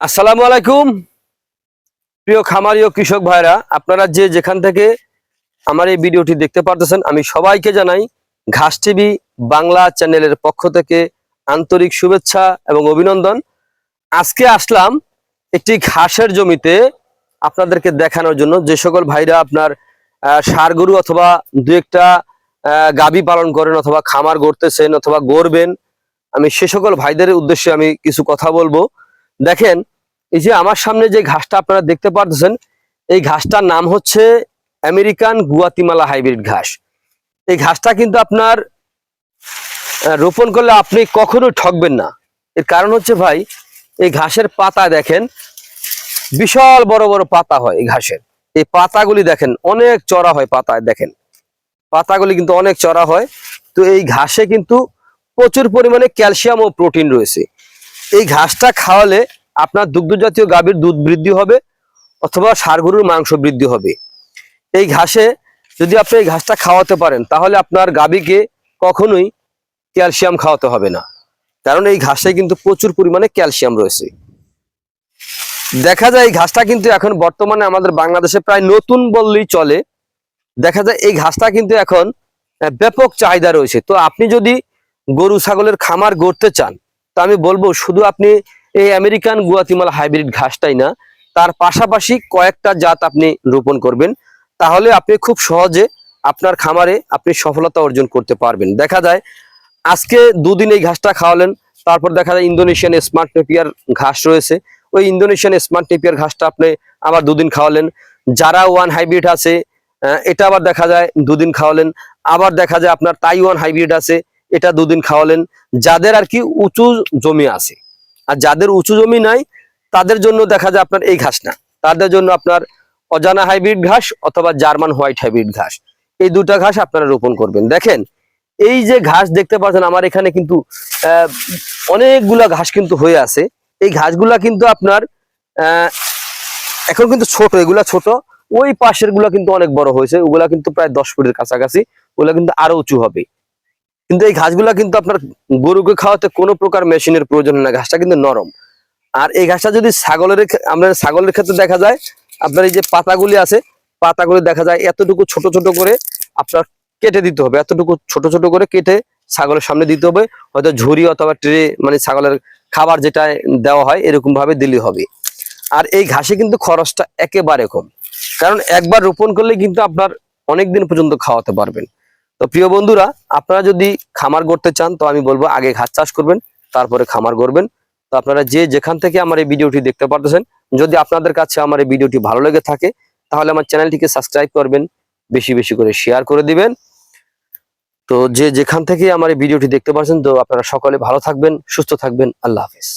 আসসালামু আলাইকুম। প্রিয় খামারি ও কৃষক ভাইরা, আপনারা যে যেখান থেকে আমার এই ভিডিওটি দেখতে পারতেছেন, আমি সবাইকে জানাই ঘাস টিভি বাংলা চ্যানেলের পক্ষ থেকে আন্তরিক শুভেচ্ছা এবং অভিনন্দন। আজকে আসলাম একটি ঘাসের জমিতে আপনাদেরকে দেখানোর জন্য। যে সকল ভাইরা আপনার ষাঁড় গরু অথবা দু একটা গাভী পালন করেন অথবা খামার গড়তেছেন অথবা গড়বেন, আমি সে সকল ভাইদের উদ্দেশ্যে আমি কিছু কথা বলব। দেখেন, এই যে আমার সামনে যে ঘাসটা আপনারা দেখতে পারতেছেন, এই ঘাসটার নাম হচ্ছে আমেরিকান গুয়াতিমালা হাইব্রিড ঘাস। এই ঘাসটা কিন্তু আপনার রোপণ করলে আপনি কখনো ঠকবেন না। এর কারণ হচ্ছে ভাই, এই ঘাসের পাতা দেখেন, বিশাল বড় বড় পাতা হয় এই ঘাসের। এই পাতাগুলি দেখেন, অনেক চড়া হয় পাতায়, দেখেন। পাতাগুলি কিন্তু অনেক চড়া হয়। তো এই ঘাসে কিন্তু প্রচুর পরিমাণে ক্যালসিয়াম ও প্রোটিন রয়েছে। এই ঘাসটা খাওয়ালে আপনার দুগ্ধ জাতীয় গাভীর দুধ বৃদ্ধি হবে অথবা গরুর মাংস বৃদ্ধি হবে। এই ঘাসে যদি আপনি এই ঘাসটা খাওয়াতে পারেন, তাহলে আপনার গাভীকে কখনোই ক্যালসিয়াম খাওয়াতে হবে না। কারণ এই ঘাসে কিন্তু প্রচুর পরিমাণে ক্যালসিয়াম রয়েছে। দেখা যায় এই ঘাসটা কিন্তু এখন বর্তমানে আমাদের বাংলাদেশে প্রায় নতুন বললেই চলে। দেখা যায় এই ঘাসটা কিন্তু এখন ব্যাপক চাহিদা রয়েছে। তো আপনি যদি গরু, ছাগলের খামার গড়তে চান, তা আমি বলব শুধু আপনি এই আমেরিকান গুয়াতিমালা হাইব্রিড ঘাসটাই না? তার পাশাপাশি কয়েকটা জাত আপনি রোপণ করবেন। তাহলে আপনি খুব সহজে আপনার খামারে আপনি সফলতা অর্জন করতে পারবেন। দেখা যায়, আজকে দুদিন এই ঘাসটা খাওয়ালেন, তারপর দেখা যায় ইন্দোনেশিয়ান স্মার্ট নেপিয়ার ঘাস রয়েছে। ওই ইন্দোনেশিয়ান স্মার্ট নেপিয়ার ঘাসটা আপনি আবার দুদিন খাওয়ালেন। যারা ওয়ান হাইব্রিড আছে এটা আবার দেখা যায় দুদিন খাওয়ালেন। আবার দেখা যায় আপনার তাইওয়ান হাইব্রিড আছে, এটা দুদিন খাওয়ালেন। যাদের আর কি উঁচু জমি আছে। আর যাদের উঁচু জমি নাই, তাদের জন্য দেখা যায় আপনার এই ঘাস না তাদের জন্য আপনার অজানা হাইব্রিড ঘাস অথবা জার্মান হোয়াইট হাইব্রিড ঘাস। এই দুটা ঘাস আপনারা রোপণ করবেন। দেখেন, এই যে ঘাস দেখতে পাচ্ছেন, আমার এখানে কিন্তু অনেকগুলা ঘাস কিন্তু হয়ে আছে। এই ঘাসগুলা কিন্তু আপনার এখন কিন্তু ছোট, এগুলা ছোট। ওই পাশেরগুলা কিন্তু অনেক বড় হয়েছে। ওগুলা কিন্তু প্রায় দশ ফুটের কাছাকাছি। ওগুলা কিন্তু আরও উঁচু হবে। কিন্তু এই ঘাসগুলা কিন্তু আপনার গরুকে খাওয়াতে কোনো প্রকার মেশিনের প্রয়োজন না। ঘাসটা কিন্তু নরম। আর এই ঘাসটা যদি ছাগলের আমরা ছাগলের ক্ষেত্রে দেখা যায়, আপনার এই যে পাতাগুলি আছে, পাতাগুলি দেখা যায় এতটুকু ছোট ছোট করে আপনার কেটে দিতে হবে। এতটুকু ছোট ছোট করে কেটে ছাগলের সামনে দিতে হবে। হয়তো ঝুড়ি অথবা ট্রে মানে ছাগলের খাবার যেটা দেওয়া হয় এরকম ভাবে দিলে হবে। আর এই ঘাসে কিন্তু খরচটা একেবারে কম। কারণ একবার রোপণ করলে কিন্তু আপনার অনেক দিন পর্যন্ত খাওয়াতে পারবেন। তো প্রিয় বন্ধুরা, আপনারা যদি খামার করতে চান, তো আমি বলব আগে ঘাস চাষ করবেন, তারপরে খামার করবেন তো আপনারা যে যেখান থেকে আমার এই ভিডিওটি দেখতে পারতেছেন, যদি আপনাদের কাছে আমার এই ভিডিওটি ভালো লেগে থাকে, তাহলে আমার চ্যানেলটিকে সাবস্ক্রাইব করবেন, বেশি বেশি করে শেয়ার করে দিবেন। তো যে যেখান থেকে আমার এই ভিডিওটি দেখতে পাচ্ছেন তো আপনারা সকলে ভালো থাকবেন, সুস্থ থাকবেন, আল্লাহ হাফেজ।